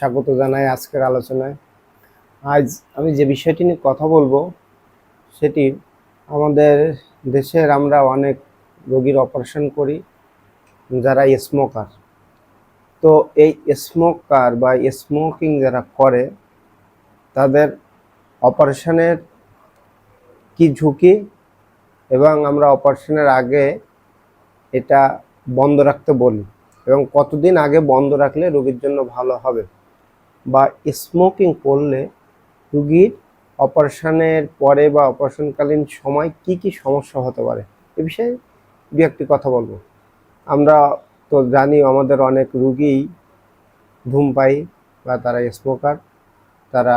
স্বাগত জানাই আজকের আলোচনায়। আজ আমি যে বিষয়টি নিয়ে কথা বলব, সেটি আমাদের দেশের আমরা অনেক রোগীর অপারেশন করি, যারা স্মোকার তো এই স্মোকার বা স্মোকিং যারা করে, তাদের অপারেশনের কি ঝুঁকি এবং আমরা অপারেশনের আগে এটা বন্ধ রাখতে বলি এবং কতদিন আগে বন্ধ রাখলে রোগীর জন্য ভালো হবে? বা স্মোকিং করলে রুগীর অপারেশনের পরে বা অপারেশনকালীন সময় কি কি সমস্যা হতে পারে? এ বিষয়ে দু একটি কথা বলব। আমরা তো জানি আমাদের অনেক রুগী ধূমপায়ী বা তারা স্মোকার তারা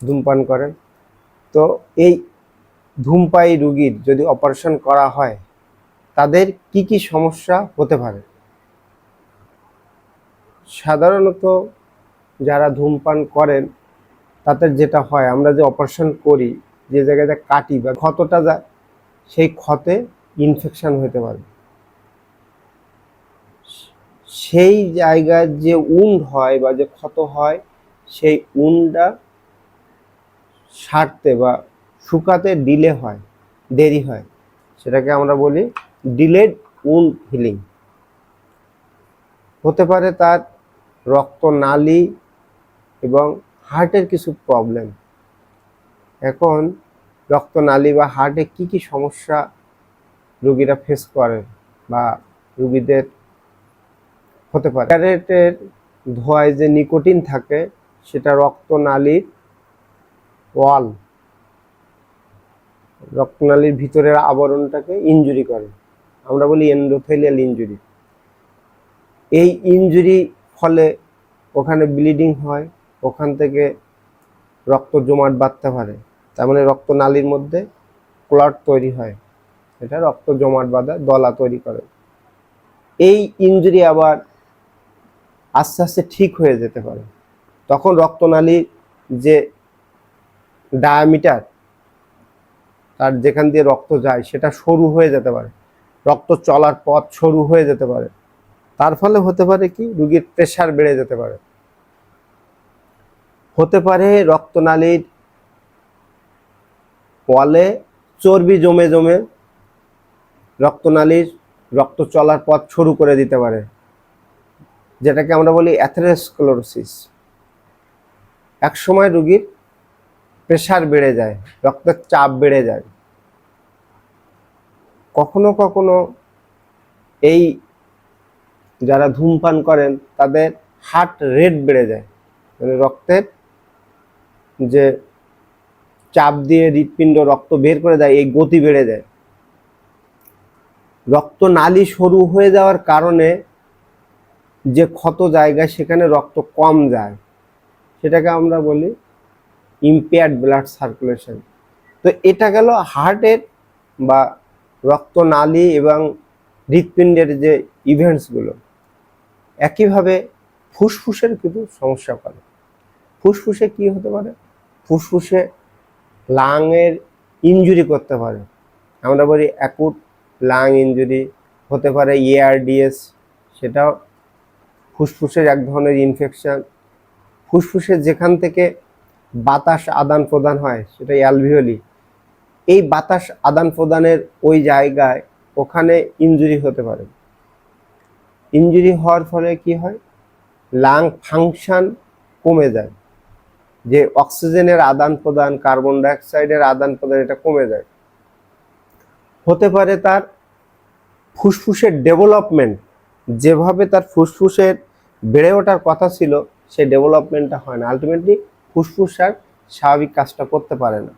ধূমপান করেন। তো এই ধূমপায়ী রুগীর যদি অপারেশন করা হয়, তাদের কি কি সমস্যা হতে পারে? সাধারণত যারা ধূমপান করেন তাতে যেটা হয়, আমরা যে অপারেশন করি, যে জায়গাতে কাটি বা ক্ষতটা যায়, সেই ক্ষতে ইনফেকশন হতে পারে। সেই জায়গায় যে উন্ড হয় বা যে ক্ষত হয়, সেই উন্ডটা সারতে বা শুকাতে ডিলে হয়, দেরি হয়। সেটাকে আমরা বলি ডিলেড উন্ড হিলিং হতে পারে তার রক্তনালী এবং হার্টের কিছু প্রবলেম এখন রক্তনালী বা হার্টে কি কি সমস্যা রুগীরা ফেস করে বা রুগীদের হতে পারে? সিগারেটের ধোঁয়ায় যে নিকোটিন থাকে, সেটা রক্তনালীর ওয়াল। রক্তনালীর ভিতরের আবরণটাকে ইনজুরি করে। আমরা বলি এন্ডোথেলিয়াল ইনজুরি এই ইনজুরি ফলে ওখানে ব্লিডিং হয় ওখান থেকে রক্ত জমাট বাঁধতে পারে। তার মানে রক্তনালীর মধ্যে ক্লট তৈরি হয়। এটা রক্ত জমাট বাঁধা, দলা তৈরি করে। এই ইনজুরি আবার আস্তে আস্তে ঠিক হয়ে যেতে পারে। তখন রক্তনালীর যে ডায়ামিটার তার যেখান দিয়ে রক্ত যায়, সেটা সরু হয়ে যেতে পারে। রক্ত চলার পথ সরু হয়ে যেতে পারে। তার ফলে হতে পারে কি? রুগীর প্রেশার বেড়ে যেতে পারে। হতে পারে রক্তনালীর ওয়ালে, চর্বি জমে জমে রক্তনালীর রক্ত চলার পথ শুরু করে দিতে পারে, যেটাকে আমরা বলি অ্যাথেরোস্ক্লোরোসিস। এক সময় রুগীর প্রেশার বেড়ে যায়, রক্তের চাপ বেড়ে যায়। কখনো কখনো এই যারা ধূমপান করেন, তাদের হার্ট রেট বেড়ে যায় মানে রক্তের যে চাপ দিয়ে হৃৎপিণ্ড রক্ত বের করে দেয়, এই গতি বেড়ে যায়। রক্ত নালী সরু হয়ে যাওয়ার কারণে যে ক্ষত জায়গায় সেখানে রক্ত কম যায়, সেটাকে আমরা বলি ইম্পেয়ার্ড ব্লাড সার্কুলেশন তো এটা গেল হার্টের বা রক্তনালী এবং হৃৎপিণ্ডের যে ইভেন্টসগুলো একইভাবে ফুসফুসের কিন্তু সমস্যা করে। ফুসফুসে কি হতে পারে? ফুসফুসে লাংয়ের ইনজুরি করতে পারে। আমরা বলি অ্যাকুট লাং ইনজুরি হতে পারে এআরডিএস সেটাও ফুসফুসের এক ধরনের ইনফেকশান ফুসফুসের যেখান থেকে বাতাস আদান প্রদান হয়, সেটা অ্যালভিওলি এই বাতাস আদান প্রদানের ওই জায়গায় ওখানে ইনজুরি হতে পারে। ইনজুরি হওয়ার ফলে কি হয়? লাং ফাংশন কমে যায়। যে অক্সিজেনের আদান প্রদান, কার্বন ডাইঅক্সাইডের আদান প্রদান, এটা কমে যায়। হতে পারে তার ফুসফুসের ডেভেলপমেন্ট, যেভাবে তার ফুসফুসের বেড়ে ওঠার কথা ছিল, সেই ডেভেলপমেন্টটা হয় না। আলটিমেটলি ফুসফুস আর স্বাভাবিক কাজটা করতে পারে না।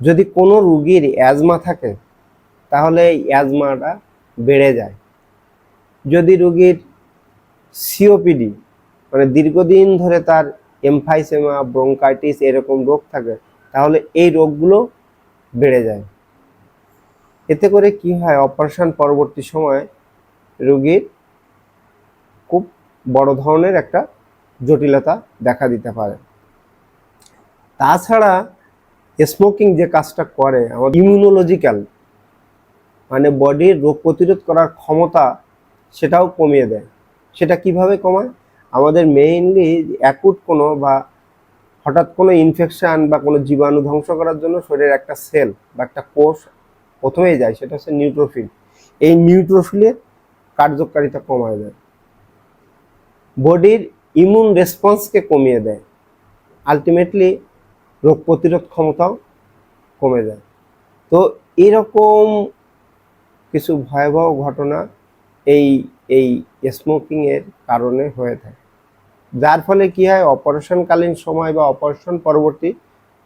যদি কোনো রুগীর অ্যাজমা থাকে, তাহলে এই অ্যাজমাটা বেড়ে যায়। যদি রুগীর সিওপিডি মানে দীর্ঘদিন ধরে তার এমফাইসেমা, ব্রঙ্কাইটিস এরকম রোগ থাকে, তাহলে এই রোগগুলো বেড়ে যায়। এতে করে কি হয়, অপারেশন পরবর্তী সময়ে রোগীর খুব বড় ধরনের একটা জটিলতা দেখা দিতে পারে। তাছাড়া স্মোকিং যে কাজটা করে, আমাদের ইমিউনোলজিক্যাল মানে বডির রোগ প্রতিরোধ করার ক্ষমতা সেটাও কমিয়ে দেয়। সেটা কীভাবে কমায়? আমাদের মেইনলি অ্যাকুট কোনো বা হঠাৎ কোনো ইনফেকশান বা কোনো জীবাণু ধ্বংস করার জন্য শরীরের একটা সেল বা একটা কোষ প্রথমেই যায়, সেটা হচ্ছে নিউট্রোফিল এই নিউট্রোফিলের কার্যকারিতা কমায় দেয়। বডির ইমিউন রেসপন্সকে কমিয়ে দেয়। আলটিমেটলি রোগ প্রতিরোধ ক্ষমতাও কমে যায়। তো এরকম কিছু ভয়াবহ ঘটনা এই এই স্মোকিংয়ের কারণে হয়ে থাকে। যার ফলে কি হয়, অপারেশনকালীন সময় বা অপারেশন পরবর্তী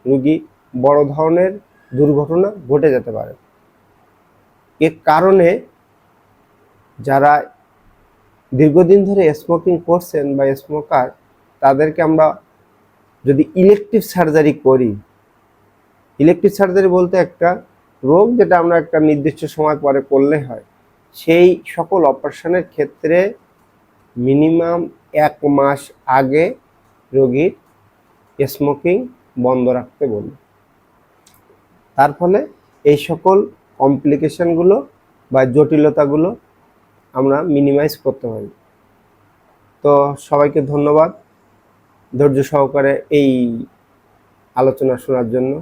রুগী বড় ধরনের দুর্ঘটনা ঘটে যেতে পারে। এর কারণে যারা দীর্ঘদিন ধরে স্মোকিং করছেন বা স্মোকার তাদেরকে আমরা যদি ইলেকটিভ সার্জারি করি ইলেকটিভ সার্জারি বলতে একটা রোগ যেটা আমরা একটা নির্দিষ্ট সময় পরে করলে হয়, সেই সকল অপারেশনের ক্ষেত্রে মিনিমাম এক মাস আগে রোগীর স্মোকিং বন্ধ রাখতে বলি তার ফলে এই সকল কমপ্লিকেশানগুলো বা জটিলতাগুলো আমরা মিনিমাইজ করতে পারি। তো সবাইকে ধন্যবাদ ধৈর্য সহকারে এই আলোচনা শোনার জন্য।